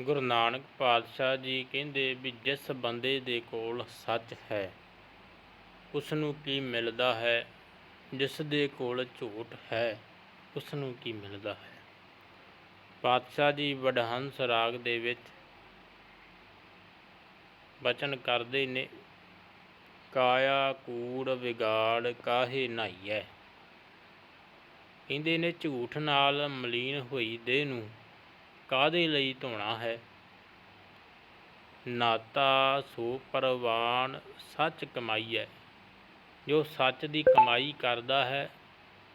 ਗੁਰੂ ਨਾਨਕ ਪਾਤਸ਼ਾਹ ਜੀ ਕਹਿੰਦੇ ਵੀ ਜਿਸ ਬੰਦੇ ਦੇ ਕੋਲ ਸੱਚ ਹੈ ਉਸ ਨੂੰ ਕੀ ਮਿਲਦਾ ਹੈ? ਜਿਸ ਦੇ ਕੋਲ ਝੂਠ ਹੈ ਉਸ ਨੂੰ ਕੀ ਮਿਲਦਾ ਹੈ? ਪਾਤਸ਼ਾਹ ਜੀ ਵਡਹੰਸ ਰਾਗ ਦੇ ਵਿੱਚ ਬਚਨ ਕਰਦੇ ਨੇ, ਕਾਇਆ ਕੂੜ ਵਿਗਾੜ ਕਾਹੇ ਨਾਈਐ ਕਹਿੰਦੇ ਨੇ ਝੂਠ ਨਾਲ ਮਲੀਨ ਹੋਈ ਦੇਹ ਨੂੰ ਕਾਦੇ ਲਈ ਧੋਣਾ ਹੈ? ਨਾਤਾ ਸੋ ਪਰਵਾਨ ਸੱਚ ਕਮਾਈਐ ਜੋ ਸੱਚ ਦੀ ਕਮਾਈ ਕਰਦਾ ਹੈ,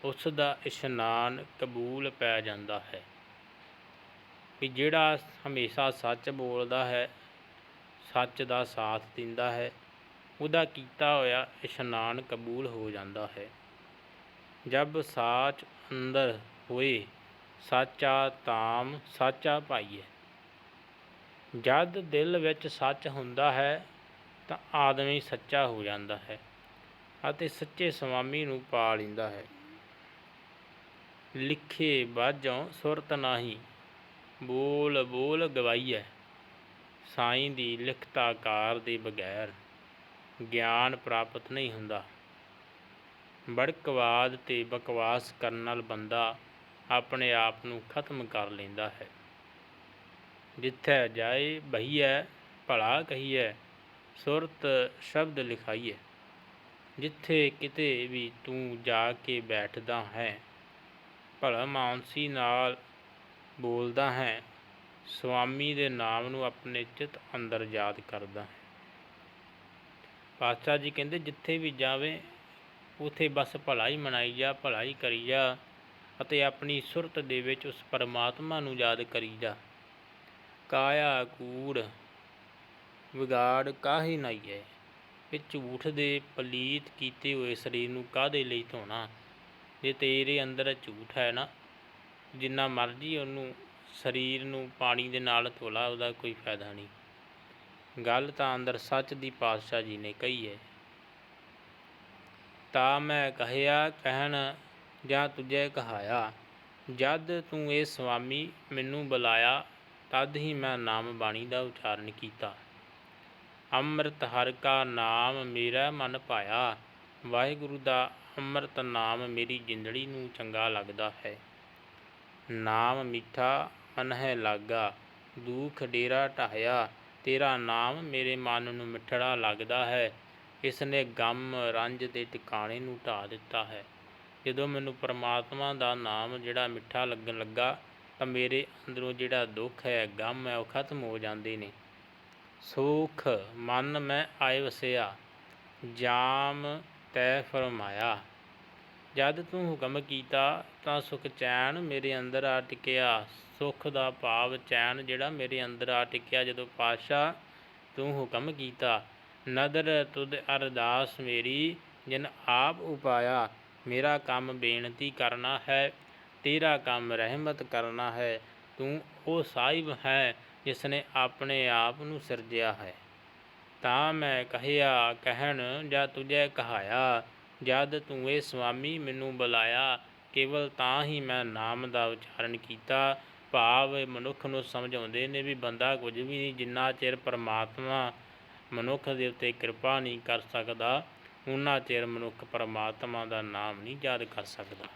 ਉਸ ਦਾ ਇਸ਼ਨਾਨ ਕਬੂਲ ਪੈ ਜਾਂਦਾ ਹੈ। ਵੀ ਜਿਹੜਾ ਹਮੇਸ਼ਾ ਸੱਚ ਬੋਲਦਾ ਹੈ, ਸੱਚ ਦਾ ਸਾਥ ਦਿੰਦਾ ਹੈ, ਉਹਦਾ ਕੀਤਾ ਹੋਇਆ ਇਸ਼ਨਾਨ ਕਬੂਲ ਹੋ ਜਾਂਦਾ ਹੈ। ਜਬ ਸਾਚ ਅੰਦਰ ਹੋਏ ਸਾਚਾ ਤਾਮ ਸਾਚਾ ਭਾਈਏ। ਜਦ ਦਿਲ ਵਿੱਚ ਸੱਚ ਹੁੰਦਾ ਹੈ, ਤਾਂ ਆਦਮੀ ਸੱਚਾ ਹੋ ਜਾਂਦਾ ਹੈ ਅਤੇ ਸੱਚੇ ਸਵਾਮੀ ਨੂੰ ਪਾ ਲੈਂਦਾ ਹੈ। ਲਿਖੇ ਬਾਝੋਂ ਸੁਰਤ ਨਾਹੀ, ਬੋਲ ਬੋਲ ਗਵਾਈਐ। ਸਾਈਂ ਦੀ ਲਿਖਤਾਕਾਰ ਦੇ ਬਗੈਰ ਗਿਆਨ ਪ੍ਰਾਪਤ ਨਹੀਂ ਹੁੰਦਾ। ਬੜਕਵਾਦ ਤੇ ਬਕਵਾਸ ਕਰਨ ਨਾਲ ਬੰਦਾ ਆਪਣੇ ਆਪ ਨੂੰ ਖਤਮ ਕਰ ਲੈਂਦਾ ਹੈ। ਜਿੱਥੇ ਜਾਏ ਬਹੀਐ ਭਲਾ ਕਹੀਐ, ਸੁਰਤ ਸ਼ਬਦ ਲਿਖਾਈਏ ਜਿੱਥੇ ਕਿਤੇ ਵੀ ਤੂੰ ਜਾ ਕੇ ਬੈਠਦਾ ਹੈ, ਭਲਾ ਮਾਨਸੀ ਨਾਲ ਬੋਲਦਾ ਹੈ ਸੁਆਮੀ ਦੇ ਨਾਮ ਨੂੰ ਆਪਣੇ ਚਿੱਤ ਅੰਦਰ ਯਾਦ ਕਰਦਾ ਹੈ। ਪਾਤਸ਼ਾਹ ਜੀ ਕਹਿੰਦੇ, ਜਿੱਥੇ ਵੀ ਜਾਵੇ, ਉਥੇ ਬਸ ਭਲਾ ਹੀ ਮਨਾਈ ਜਾ ਭਲਾ ਹੀ ਕਰੀ ਜਾ। ਅਤੇ ਆਪਣੀ ਸੁਰਤ ਦੇ ਵਿੱਚ ਉਸ ਪਰਮਾਤਮਾ ਨੂੰ ਯਾਦ ਕਰੀਦਾ। ਕਾਇਆ ਕੂੜ ਵਿਗਾੜ ਕਾਹੇ ਨਹੀਂ ਹੈ ਇਹ ਝੂਠ ਦੇ ਪਲੀਤ ਕੀਤੇ ਹੋਏ ਸਰੀਰ ਨੂੰ ਕਾਹਦੇ ਲਈ ਧੋਣਾ? ਜੇ ਤੇਰੇ ਅੰਦਰ ਝੂਠ ਹੈ ਨਾ, ਜਿੰਨਾ ਮਰਜ਼ੀ ਉਹਨੂੰ ਸਰੀਰ ਨੂੰ ਪਾਣੀ ਦੇ ਨਾਲ ਧੋਲਾ, ਉਹਦਾ ਕੋਈ ਫਾਇਦਾ ਨਹੀਂ। ਗੱਲ ਤਾਂ ਅੰਦਰ ਸੱਚ ਦੀ ਪਾਤਸ਼ਾਹ ਜੀ ਨੇ ਕਹੀ ਹੈ ਤਾਂ ਮੈਂ ਕਹਿਆ, ਕਹਿਣ ਜਾਂ ਤੁਝੇ ਕਹਾਇਆ, ਜਦ ਤੂੰ ਇਹ ਸੁਆਮੀ ਮੈਨੂੰ ਬੁਲਾਇਆ, ਤਦ ਹੀ ਮੈਂ ਨਾਮ ਬਾਣੀ ਦਾ ਉਚਾਰਨ ਕੀਤਾ। ਅੰਮ੍ਰਿਤ ਹਰ ਕਾ ਨਾਮ ਮੇਰਾ ਮਨ ਪਾਇਆ। ਵਾਹਿਗੁਰੂ ਦਾ ਅੰਮ੍ਰਿਤ ਨਾਮ ਮੇਰੀ ਜਿੰਦੜੀ ਨੂੰ ਚੰਗਾ ਲੱਗਦਾ ਹੈ। ਨਾਮ ਮਿੱਠਾ ਮਨ ਹੈ ਲਾਗਾ, ਦੁੱਖ ਡੇਰਾ ਢਾਇਆ ਤੇਰਾ ਨਾਮ ਮੇਰੇ ਮਨ ਨੂੰ ਮਿੱਠੜਾ ਲੱਗਦਾ ਹੈ। ਇਸ ਨੇ ਗਮ ਰੰਜ ਦੇ ਟਿਕਾਣੇ ਨੂੰ ਢਾ ਦਿੱਤਾ ਹੈ। ਜਦੋਂ ਮੈਨੂੰ ਪਰਮਾਤਮਾ ਦਾ ਨਾਮ ਜਿਹੜਾ ਮਿੱਠਾ ਲੱਗਣ ਲੱਗਾ ਤਾਂ ਮੇਰੇ ਅੰਦਰੋਂ ਜਿਹੜਾ ਦੁੱਖ ਹੈ, ਗਮ ਹੈ, ਉਹ ਖਤਮ ਹੋ ਜਾਂਦੇ ਨੇ। ਸੁਖ, ਮਨ ਮੈਂ ਆਏ ਵਸਿਆ, ਜਾਮ ਤੈ ਫਰਮਾਇਆ। ਜਦ ਤੂੰ ਹੁਕਮ ਕੀਤਾ ਤਾਂ ਸੁਖ ਚੈਨ ਮੇਰੇ ਅੰਦਰ ਆ ਟਿਕਿਆ। ਸੁਖ ਦਾ ਭਾਵ ਚੈਨ ਜਿਹੜਾ ਮੇਰੇ ਅੰਦਰ ਆ ਟਿਕਿਆ। ਜਦੋਂ ਪਾਸ਼ਾ ਤੂੰ ਹੁਕਮ ਕੀਤਾ, ਨਦਰ ਤੁਧ ਅਰਦਾਸ ਮੇਰੀ, ਜਿਨ ਆਪ ਉਪਾਇਆ। ਮੇਰਾ ਕੰਮ ਬੇਨਤੀ ਕਰਨਾ ਹੈ, ਤੇਰਾ ਕੰਮ ਰਹਿਮਤ ਕਰਨਾ ਹੈ। ਤੂੰ ਉਹ ਸਾਹਿਬ ਹੈ ਜਿਸ ਨੇ ਆਪਣੇ ਆਪ ਨੂੰ ਸਿਰਜਿਆ ਹੈ। ਤਾਂ ਮੈਂ ਕਹਿਆ, ਕਹਿਣ, ਜਾਂ ਤੁਝੇ ਕਹਾਇਆ, ਜਦ ਤੂੰ ਇਹ ਸੁਆਮੀ ਮੈਨੂੰ ਬੁਲਾਇਆ, ਕੇਵਲ ਤਾਂ ਹੀ ਮੈਂ ਨਾਮ ਦਾ ਉਚਾਰਨ ਕੀਤਾ। ਭਾਵ ਮਨੁੱਖ ਨੂੰ ਸਮਝਾਉਂਦੇ ਨੇ ਵੀ ਬੰਦਾ ਕੁਝ ਵੀ ਨਹੀਂ ਜਿੰਨਾ ਚਿਰ ਪਰਮਾਤਮਾ ਮਨੁੱਖ ਦੇ ਉੱਤੇ ਕਿਰਪਾ ਨਹੀਂ ਕਰ ਸਕਦਾ। ਉਹਨਾਂ ਚਿਰ ਮਨੁੱਖ ਪਰਮਾਤਮਾ ਦਾ ਨਾਮ ਨਹੀਂ ਯਾਦ ਕਰ ਸਕਦਾ।